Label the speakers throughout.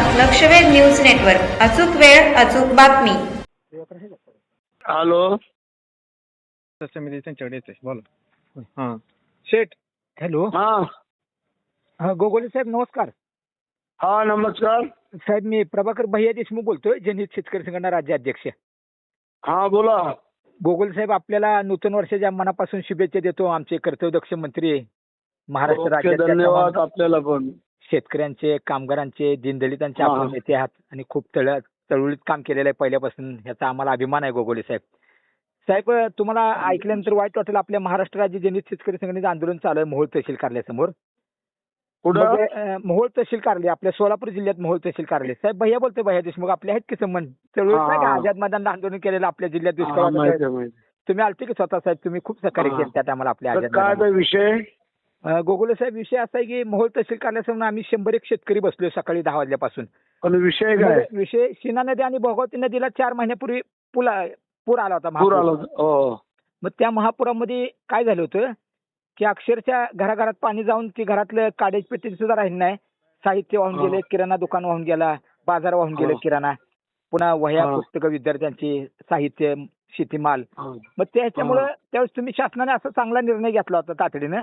Speaker 1: लक्षवेध news network. अचूक वेळ अचूक बातमी.
Speaker 2: हॅलो.
Speaker 3: समिती बोला. हां. शेठ
Speaker 4: हॅलो.
Speaker 2: हा.
Speaker 4: हा गोगोले साहेब नमस्कार.
Speaker 2: हा नमस्कार.
Speaker 4: साहेब मी प्रभाकर भैया देशमुख बोलतोय जनहित शेतकरी संघटना राज्याध्यक्ष.
Speaker 2: हा बोला.
Speaker 4: गोगोले साहेब आपल्याला नूतन वर्षाच्या मनापासून शुभेच्छा देतो. आमचे कर्तव्यदक्ष मंत्री महाराष्ट्र
Speaker 2: ओके
Speaker 4: राज्याच्या
Speaker 2: धन्यवाद आपल्याला पण.
Speaker 4: शेतकऱ्यांचे कामगारांचे दीनदलितांचे. आपण नेते आहात आणि खूप तळ तळुळीत काम केलेलं आहे पहिल्यापासून ह्याचा आम्हाला अभिमान आहे गोगोले साहेब साहेब तुम्हाला ऐकल्यानंतर वाईट वाटेल आपल्या महाराष्ट्र राज्य जनहित शेतकरी संघटनेचं आंदोलन चालू आहे मोहोळ तहसील कार्यालयासमोर मग, अं, मोहोळ तहसील कार्यालय आपल्या सोलापूर जिल्ह्यात मोहोळ तहसील कार्यालय साहेब भैया बोलतोय भैया देशमुख आपले आहेत की संबंध चळवळीत नाही का
Speaker 2: हा.
Speaker 4: आझाद मैदान आंदोलन केलेलं आपल्या जिल्ह्यात दुष्काळ
Speaker 2: माहिती आहे, माहिती आहे.
Speaker 4: तुम्ही आलते की स्वतः साहेब तुम्ही खूप सहकार्य
Speaker 2: हा.
Speaker 4: केलं त्या टायमाला आपल्या आझाद मैदानात.
Speaker 2: विषय
Speaker 4: गोगोले साहेब विषय असा आहे की मोहोळ तहसील कार्यालयासमोर आम्ही शंभर एक शेतकरी बसलोय सकाळी दहा वाजल्यापासून
Speaker 2: पण विषय काय
Speaker 4: मग विषय शिना नदी आणि भोगावती नदीला चार महिन्यापूर्वी पुला पूर आला होता
Speaker 2: पूर
Speaker 4: महापूर.
Speaker 2: आला होता. हो
Speaker 4: मग त्या महापुरामध्ये काय झालं होतं की अक्षरशः घराघरात पाणी जाऊन ती घरातलं काडेज पेटी सुद्धा राहिली नाही साहित्य वाहून. गेले किराणा दुकान वाहून गेला बाजार वाहून गेले. किराणा पुन्हा वह्या. पुस्तकं विद्यार्थ्यांची साहित्य शेतीमाल. मग त्याच्यामुळं. त्यावेळेस तुम्ही शासनाने असा चांगला निर्णय घेतला होता तातडीनं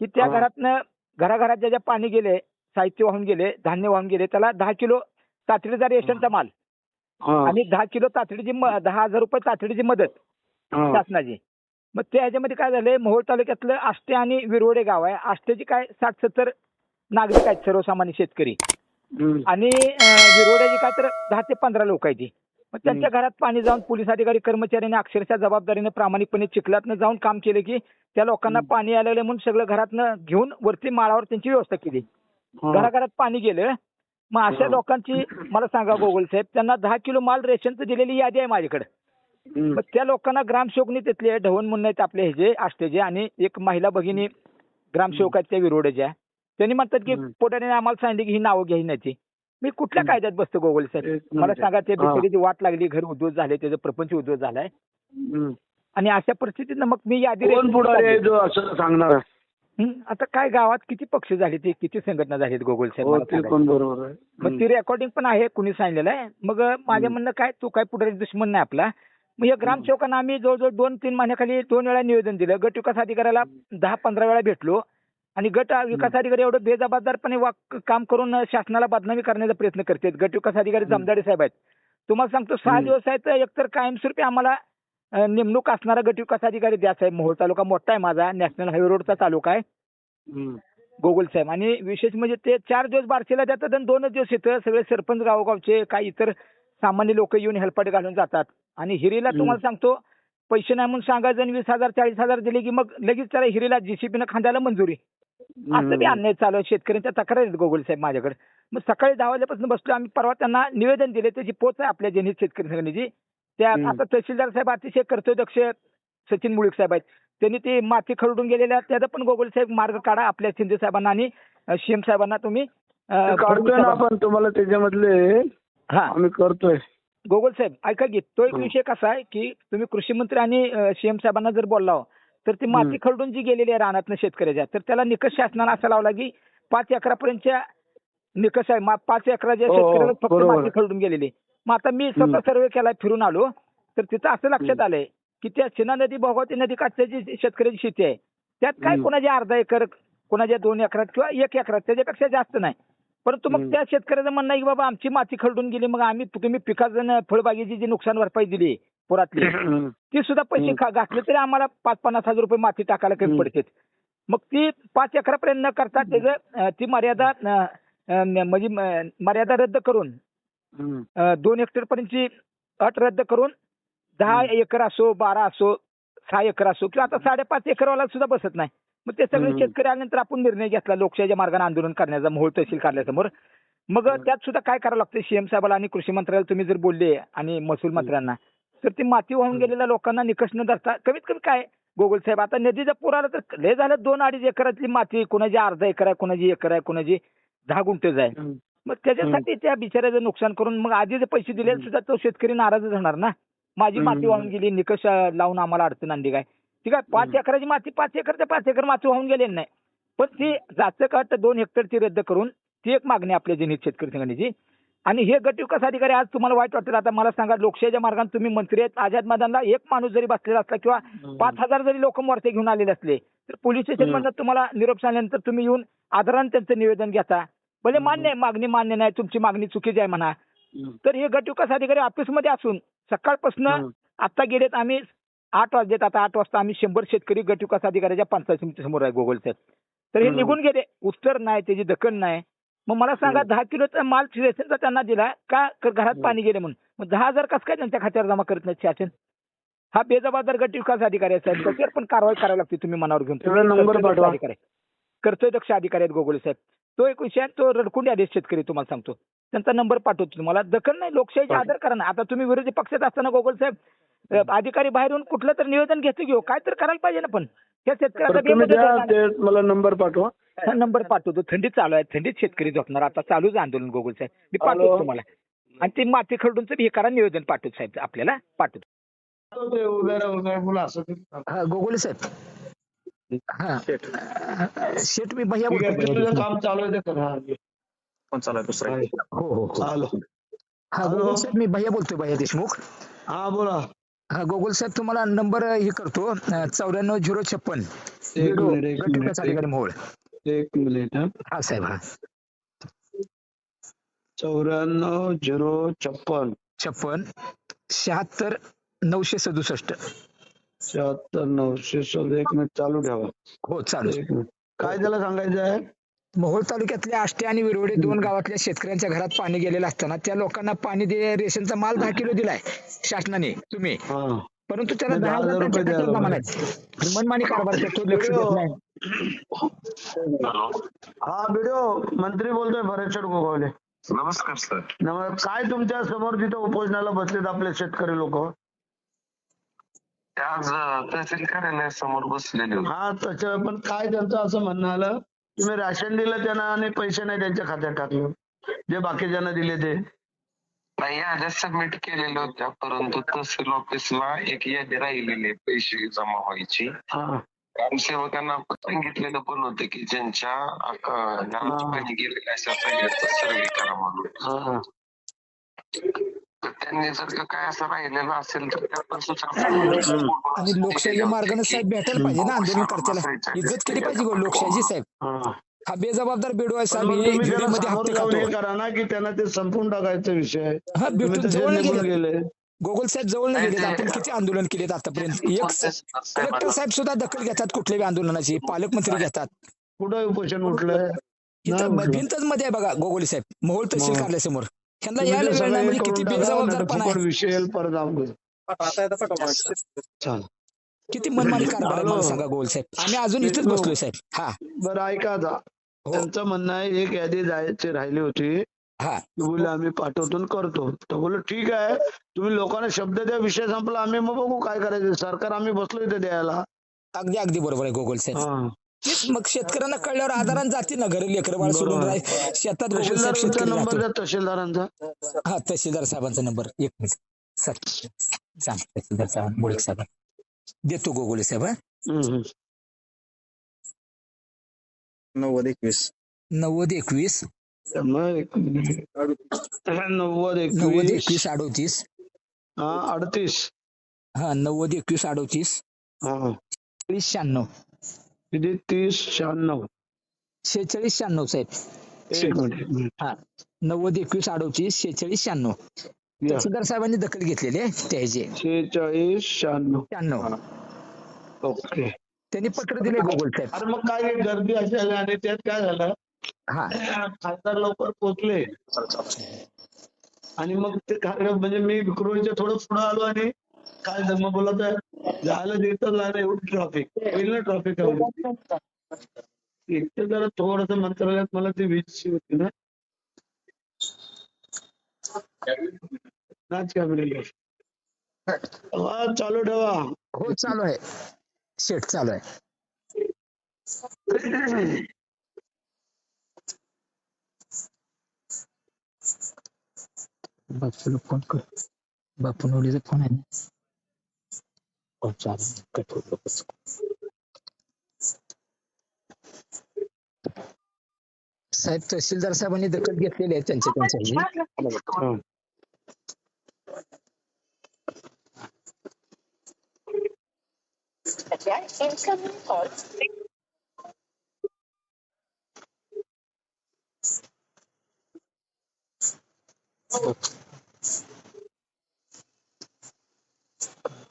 Speaker 4: की त्या
Speaker 2: हा.
Speaker 4: घरातनं घराघरात ज्या ज्या पाणी गेले साहित्य वाहून गेले धान्य वाहून गेले त्याला दहा किलो तातडीचा रेशनचा माल
Speaker 2: हा.
Speaker 4: आणि दहा किलो तातडीची म- दहा हजार रुपये तातडीची मदत
Speaker 2: हा.
Speaker 4: शासनाची मग त्या ह्याच्यामध्ये काय झालंय मोहोळ तालुक्यातलं आष्टे आणि विरवडे गाव आहे आष्टेची काय साठ सत्तर नागरिक आहेत सर्वसामान्य शेतकरी
Speaker 2: हम्म.
Speaker 4: आणि अं, विरवड्याची काय तर दहा ते पंधरा लोक आहेत ती मग त्यांच्या घरात पाणी जाऊन पोलीस अधिकारी कर्मचाऱ्यांनी अक्षरशः जबाबदारीने प्रामाणिकपणे चिखलातनं जाऊन काम केलं की त्या लोकांना. पाणी आलेलं आहे म्हणून सगळं घरातनं घेऊन वरती माळावर त्यांची व्यवस्था केली
Speaker 2: हा.
Speaker 4: घराघरात पाणी गेलं मग अशा
Speaker 2: हा.
Speaker 4: लोकांची मला सांगा गोगोल साहेब त्यांना दहा किलो माल रेशनचं दिलेली यादी आहे माझ्याकडे. मग त्या लोकांना ग्रामसेवकनी तिथले ढवण म्हणून आहेत आपले ह्याचे आष्टेचे आणि एक महिला भगिनी ग्रामसेवक आहेत त्या विरोडेच्या त्यांनी म्हणतात की. पोटाने आम्हाला सांगितले की ही नावं घ्यायची नाही ती मी कुठल्या. कायद्यात बसतो गोगोल साहेब मला. सांगा ते. बिचारीची वाट लागली घर उद्ध्वस्त झाले त्याचं प्रपंच उद्ध्वस्त झालाय. आणि अशा परिस्थितीनं मग मी यादी
Speaker 2: असं सांगणार
Speaker 4: आता काय गावात किती पक्ष झाले ते किती संघटना झालीत गोगोल साहेब
Speaker 2: हो आहे.
Speaker 4: मग ती रेकॉर्डिंग पण आहे कुणी सांगितलेलं आहे. मग माझ्या. म्हणणं काय तू काय पुढे दुश्मन नाही आपला. मग या ग्रामसेवकांना आम्ही जवळजवळ दोन तीन महिन्याखाली दोन वेळा निवेदन दिलं. गट विकास अधिकाऱ्याला दहा पंधरा वेळा भेटलो. आणि गट विकास अधिकारी एवढं बेजबाबदारपणे वाक काम करून शासनाला बदनामी करण्याचा प्रयत्न करतात गट विकास अधिकारी. जमदाडे साहेब आहेत तुम्हाला सांगतो सहा. दिवस आहेत एकतर कायमस्वरूपी आम्हाला नेमणूक असणारा गट विकास अधिकारी द्या साहेब मोहोळ तालुका मोठा आहे माझा नॅशनल हायवे रोडचा तालुका आहे. गोगल साहेब आणि विशेष म्हणजे ते चार दिवस बारशीला देतात आणि दोनच दिवस येतं सगळे सरपंच गावोगावचे काही इतर सामान्य लोक येऊन हेल्पाटे घालून जातात आणि हिरीला. तुम्हाला सांगतो पैसे नाही म्हणून सांगायचं वीस हजार चाळीस हजार दिले की मग लगेच त्याला हिरीला जीसीपीनं खांद्याला मंजुरी असं बी अन्याय चालू आहे. शेतकऱ्यांच्या तक्रारी आहेत गोगल साहेब माझ्याकडे. मग सकाळी दहा वाजल्यापासून बसलो आम्ही. परवा त्यांना निवेदन दिले त्याची पोच आहे आपल्या जनहित शेतकरी संघटनेची. त्या. आता तहसीलदार साहेब अतिशय कर्तव्यदक्ष सचिन मुळीक साहेब आहेत. त्यांनी ती माती खरडून गेलेल्या त्याचा पण गोगल साहेब मार्ग काढा आपल्या शिंदे साहेबांना आणि सीएम साहेबांना तुम्ही
Speaker 2: काढतोय ना आपण. तुम्हाला त्याच्यामधले
Speaker 4: हा.
Speaker 2: आम्ही करतोय.
Speaker 4: गोगल साहेब ऐका की तो एक. विषय कसा आहे की तुम्ही कृषी मंत्री आणि सीएम साहेबांना जर बोलला हो, तर ती माती
Speaker 2: हं.
Speaker 4: खरडून जी गेलेली आहे रानातनं शेतकऱ्याच्या तर त्याला निकष शासनानं असा लावला की पाच एकरापर्यंतच्या निकष आहे पाच एकराच्या
Speaker 2: हो,
Speaker 4: शेतकऱ्याला फक्त. माती खरडून गेलेली मग आता मी
Speaker 2: हं.
Speaker 4: स्वतः सर्वे केला फिरून आलो तर तिथं असं लक्षात
Speaker 2: हं.
Speaker 4: आलंय की त्या चिना नदी भोगावती नदी काठच्या जी शेतकऱ्याची शेती आहे त्यात काय
Speaker 2: हं.
Speaker 4: कोणाच्या अर्धा एकर कोणाच्या दोन एकरात किंवा एक एकरात त्याच्यापेक्षा जास्त नाही परंतु मग
Speaker 2: हं.
Speaker 4: त्या शेतकऱ्याचं म्हणणं आहे की बाबा आमची माती खरडून गेली मग आम्ही तुम्ही पिकाचं फळबागेची जी नुकसान भरपाई दिली पुरातली
Speaker 2: हम्म.
Speaker 4: ती सुद्धा पैसे घातले तरी आम्हाला पाच पन्नास हजार रुपये माती टाकायला कमी. पडतात मग ती पाच एकरापर्यंत न करता त्याचं ती मर्यादा म्हणजे मर्यादा रद्द करून दोन हेक्टर पर्यंतची अट रद्द करून दहा. एकर असो बारा असो सहा एकर असो किंवा आता साडेपाच एकरवाला सुद्धा बसत नाही मग ते सगळे. शेतकरी आल्यानंतर आपण निर्णय घेतला लोकशाहीच्या मार्गाने आंदोलन करण्याचा मोहोळ तहसील कार्यालयासमोर मग. त्यात सुद्धा काय करावं लागतं सीएम साहेबाला आणि कृषी मंत्र्याला तुम्ही जर बोलले आणि महसूल मंत्र्यांना तर ती माती वाहून. गेलेल्या लोकांना निकष न धरता कमीत कमी काय गोगल साहेब आता नदीचा पूर आला तर लय झालं दोन अडीच एकरातली माती कोणाची अर्धा एकर आहे कोणाची एकर आहे कोणाची दहा गुंठेच आहे. मग त्याच्यासाठी त्या बिचाऱ्याचं नुकसान करून मग आधी जे पैसे दिले. सुद्धा तो शेतकरी नाराजच होणार ना माझी. माती वाहून गेली निकष लावून आम्हाला अडचण आणली काय ठीक आहे पाच. एकराची माती पाच एकर ते पाच एकर माती वाहून गेलेली नाही पण ती जाचक अट दोन हेक्टरची रद्द करून ती एक मागणी आपल्या जनहित शेतकरी संघटनेची आणि हे गट विकास अधिकारी आज तुम्हाला वाईट वाटेल आता मला सांगा लोकशाहीच्या मार्गाने तुम्ही मंत्री आहेत. आझाद मैदानला एक माणूस जरी बसलेला असला किंवा पाच हजार जरी लोक मोर्चे घेऊन आलेले असले तर पोलीस स्टेशन मधनं तुम्हाला निरोप सांगल्यानंतर तुम्ही येऊन आदराने त्यांचं निवेदन घेता. भले मान्य आहे मागणी मान्य नाही तुमची मागणी चुकीची आहे म्हणा. तर हे गट विकास अधिकारी ऑफिसमध्ये असून सकाळपासून. आता गेलेत आम्ही आठ वाजलेत. आता आठ वाजता आम्ही शंभर शेतकरी गट विकास अधिकाऱ्याच्या पंचायत समिती समोर आहे गोगलच्या तर हे. निघून गेले. उत्तर नाही त्याची दखल नाही. मग मला सांगा. दहा किलोचा माल रेशनचा त्यांना दिला का घरात पाणी गेले म्हणून? मग दहा हजार कसं काय त्यांच्या खात्यावर जमा करत नाही शासन? हा बेजबाबदार गट विकास अधिकारी आहे साहेब त्याच्यावर पण कारवाई करावी लागते तुम्ही मनावर घेऊन. कर्तव्यदक्ष
Speaker 2: पाठवा.
Speaker 4: अधिकारी. आहेत गोगोळे साहेब. तो एक विषय तो रडकुंडी आदेश शेतकरी तुम्हाला सांगतो. त्यांचा नंबर पाठवतो तुम्हाला. दखल नाही लोकशाहीचा आदर करा ना. आता तुम्ही विरोधी पक्षात असताना गोगोल साहेब अधिकारी बाहेरून कुठलं तर निवेदन घेतो घेऊ काय तर करायला पाहिजे ना पण. त्या शेतकऱ्याचा
Speaker 2: मला नंबर पाठवा.
Speaker 4: हा नंबर पाठवतो. थंडीत चालू आहे. थंडीत शेतकरी झोपणार. आता चालूच आंदोलन गोगोल साहेब. मी. पाठवतो तुम्हाला. आणि ते माती खरडूनचं हे करा निवेदन पाठवतो साहेब. आपल्याला पाठवतो. गोगोले साहेब. हा. शेट मी भैया
Speaker 2: तुझं काम चालू आहे ते कर. हा.
Speaker 3: कोण चालू आहे दुसरा?
Speaker 4: हो हो हो.
Speaker 2: चालू
Speaker 4: हा गोगोल साहेब मी भैया बोलतोय भैया देशमुख.
Speaker 2: हा बोला.
Speaker 4: हा गोगोल साहेब तुम्हाला नंबर हे करतो. चौऱ्याण्णव झिरो छप्पन.
Speaker 2: एक मिनिट
Speaker 4: मोहोळ.
Speaker 2: एक मिनिट हा
Speaker 4: हा साहेब हा.
Speaker 2: चौऱ्याण्णव झिरो छप्पन.
Speaker 4: छप्पन शहात्तर नऊशे सदुसष्ट.
Speaker 2: शहात्तर नऊशे सोळा एक मिनिट चालू ठेवा.
Speaker 4: हो चालू.
Speaker 2: एक मिनिट. काय त्याला सांगायचं आहे?
Speaker 4: मोहोळ तालुक्यातल्या आष्टे आणि विरोडे दोन गावातल्या शेतकऱ्यांच्या घरात पाणी गेलेलं असताना त्या लोकांना पाणी दे रेशनचा माल दहा किलो दिलाय. शासनाने तुम्ही. परंतु त्याला
Speaker 2: नाही,
Speaker 4: दहा हजार त्यांच्या
Speaker 2: रुपये द्यायला.
Speaker 4: मनमानी कारभार करतो लक्ष देत नाही.
Speaker 2: हा व्हिडिओ मंत्री बोलतोय भरतशेठ गोगावले.
Speaker 5: नमस्कार सर.
Speaker 2: नमस्कार. काय तुमच्यासमोर तिथं उपोषणाला बसलेत आपले शेतकरी लोक?
Speaker 5: आज तहसील कार्यालयासमोर बसलेले होते.
Speaker 2: हा तसं पण काय त्यांचं असं म्हणणं आलं? तुम्ही राशन दिलं त्यांना आणि पैसे नाही त्यांच्या खात्यात टाकले. जे बाकीच्यांना दिले ते.
Speaker 5: याद्या सबमिट केलेल्या होत्या परंतु तहसील ऑफिसला एक यादी राहिलेली आहे पैसे जमा व्हायची.
Speaker 2: हा.
Speaker 5: ग्रामसेवकांना आपण सांगितलेलं पण होतं की ज्यांच्या पाणी गेलेलं अशा सगळ्याचा सर्वे करा म्हणून.
Speaker 2: हा.
Speaker 5: तर त्यांनी जर का काय असं राहिलेलं असेल तर त्या पण सूचना
Speaker 6: आणि लोकशाही मार्गाने साहेब भेटायला पाहिजे ना आंदोलन करताना. इज्जत केली पाहिजे लोकशाहीची साहेब?
Speaker 2: हा
Speaker 6: बेजबाबदार बेडू आहे साहेब हे
Speaker 2: तुम्ही त्याला
Speaker 6: व्हिडिओमध्ये
Speaker 2: समोर
Speaker 6: हप्ते
Speaker 2: जाऊन हे
Speaker 6: खातो.
Speaker 2: करा ना की त्यांना ते संपून टाकायचा विषय आहे.
Speaker 6: हा
Speaker 2: तुम्ही
Speaker 6: भेटून
Speaker 2: तसे
Speaker 6: जवळ
Speaker 2: निघून
Speaker 6: गेले.
Speaker 2: गेले.
Speaker 6: गोगल साहेब जवळ
Speaker 5: नाही,
Speaker 6: गेलेत
Speaker 5: ते-
Speaker 6: आपण किती आंदोलन केलेत आतापर्यंत? एक कलेक्टर साहेब सुद्धा दखल घेतात कुठल्याही आंदोलनाची पालकमंत्री घेतात.
Speaker 2: कुठं उपोषण उठलंय नाही
Speaker 6: इथं
Speaker 2: उठलं.
Speaker 6: भिंतच मध्ये आहे बघा गोगोली साहेब मोहोळ तहसील
Speaker 2: मग.
Speaker 6: कार्यालयासमोर. ह्यांना
Speaker 2: तुम्ही
Speaker 6: यायला
Speaker 2: ते
Speaker 6: वेळ
Speaker 2: सगळं
Speaker 6: नाही
Speaker 2: हे
Speaker 6: म्हणजे किती
Speaker 2: करून टाका,
Speaker 6: बेजबाबदारपणा
Speaker 2: नाहीतर फुकट
Speaker 6: आहे.
Speaker 2: विषय येईल परत अवघड. चालेल.
Speaker 6: किती मनमानी कारभार आहे मला
Speaker 2: हॅलो.
Speaker 6: सांगा गोगल साहेब. आम्ही अजून इथेच. बसलोय साहेब. हा.
Speaker 2: बरं ऐका आता. त्यांचं म्हणणं आहे एक यादी जायची राहिली होती.
Speaker 6: हा.
Speaker 2: बोलले आम्ही पाठवतो आणि करतो. तर बोललो ठीक आहे. तुम्ही लोकांना शब्द द्या विषय संपला आम्ही मग बघू काय करायचं. सरकार आम्ही बसलो इथे द्यायला.
Speaker 6: अगदी अगदी बरोबर आहे गोगल साहेब.
Speaker 2: हा.
Speaker 6: तेच मग शेतकऱ्यांना कळल्यावर आधारानं जातील ना घरी लेकर बाळ सोडून
Speaker 2: बरोबर.
Speaker 6: राह- शेतात गोगल साहेब
Speaker 2: तहसीलदारांचा
Speaker 6: शेतकरी
Speaker 2: नंबर
Speaker 6: राहतो.
Speaker 2: द्या तहसीलदारांचा.
Speaker 6: हा तहसीलदार साहेबांचा नंबर. एक मिनिट. सर सांग तहसीलदार साहेब मुळीक साहेब. देतो गोगोले साहेब हा.
Speaker 2: हम्म, हम्म.
Speaker 3: नव्वद एकवीस.
Speaker 6: नव्वद एकवीस.
Speaker 2: नव्वद
Speaker 6: नव्वद
Speaker 2: एकवीस.
Speaker 6: अडोतीस.
Speaker 2: हा अडतीस.
Speaker 6: हा नव्वद एकवीस अडोतीस.
Speaker 2: हा.
Speaker 6: चाळीस शहाण्णव.
Speaker 2: किती तीस शहाण्णव.
Speaker 6: शेहेचाळीस शहाण्णव साहेब. हा नव्वद एकवीस अडोतीस शेहेचाळीस शहाण्णव. तहसीलदार साहेबांनी दखल घेतलेली आहे त्याचे.
Speaker 2: शेहेचाळीस शहाण्णव.
Speaker 6: शहाण्णव.
Speaker 2: ओके.
Speaker 6: त्यांनी पत्र दिले गोगल साहेब.
Speaker 2: अरे मग काय गर्दी अशी आली आणि त्यात काय झालं?
Speaker 6: हा.
Speaker 2: खासदार लवकर पोहोचले. आणि मग ते म्हणजे मी विक्रोळीच्या थोडं पुढे आलो आणि काय झालं मग बोला तर जायला देतं लागलं एवढी ट्रॉफिक ना ट्रॉफिक एकटं जरा थोडस मंत्रालयात मला ती वीज होती ना. नाच का हा चालू ठेवा.
Speaker 6: हो चालू आहे. शेट चालू आहे बापूला फोन कर. बापू नवलीचा फोन आहे ना? हो चालेल. कट साहेब तहसीलदार साहेबांनी दखल घेतलेली आहे त्यांच्या त्यांच्या That's right. Incoming calls.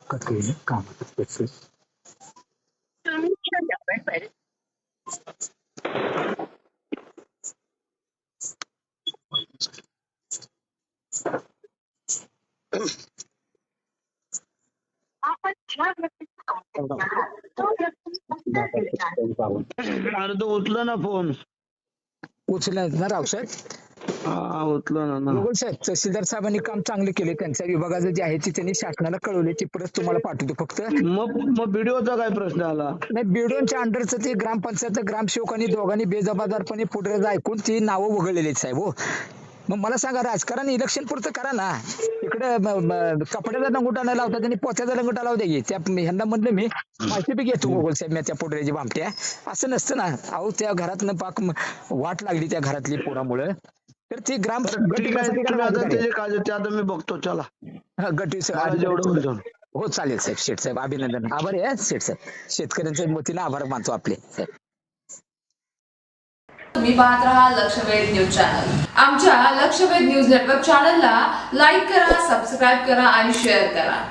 Speaker 6: Katrina, come with the
Speaker 2: अरे तो उचल ना फोन.
Speaker 6: उचलला ना रावसाहेब
Speaker 2: हा उचल ना
Speaker 6: गोगोल साहेब तहसीलदार साहेबांनी काम चांगले केले. त्यांच्या विभागाचं जे आहे ते त्यांनी शासनाला कळवले. ती परत तुम्हाला पाठवतो फक्त.
Speaker 2: मग मग व्हिडिओचा काय प्रश्न आला?
Speaker 6: नाही बिडोनच्या अंडरचं ते ग्रामपंचायत ग्रामसेवकांनी दोघांनी बेजबाबदारपणे पुढे ऐकून ती नावं वगळलेली आहेत साहेब हो. मग मला सांगा राजकारण इलेक्शन पुरतं करा ना. इकडे कपड्याचा लंगोटा न लावता त्यांनी पोत्याचा लंगोटा लावू द्या त्या ह्यांना म्हणलं मी माहिती बी घेतो गोगोल साहेब मी त्या पुढऱ्याची भामट्या असं नसतं ना. अहो त्या घरातनं पाक वाट लागली त्या घरातली पोरामुळं. तर ती ग्राम
Speaker 2: मी बघतो चला.
Speaker 6: गटी
Speaker 2: जेवढं.
Speaker 6: हो चालेल साहेब शेठ साहेब अभिनंदन. आभार आहे शेठ साहेब. शेतकऱ्यांच्या वतीनं आभार मानतो आपले. साहेब
Speaker 7: तुम्ही पाहत राहा लक्षवेध न्यूज चॅनल. आमच्या लक्षवेध न्यूज नेटवर्क चॅनलला लाईक करा सबस्क्राईब करा आणि शेअर करा.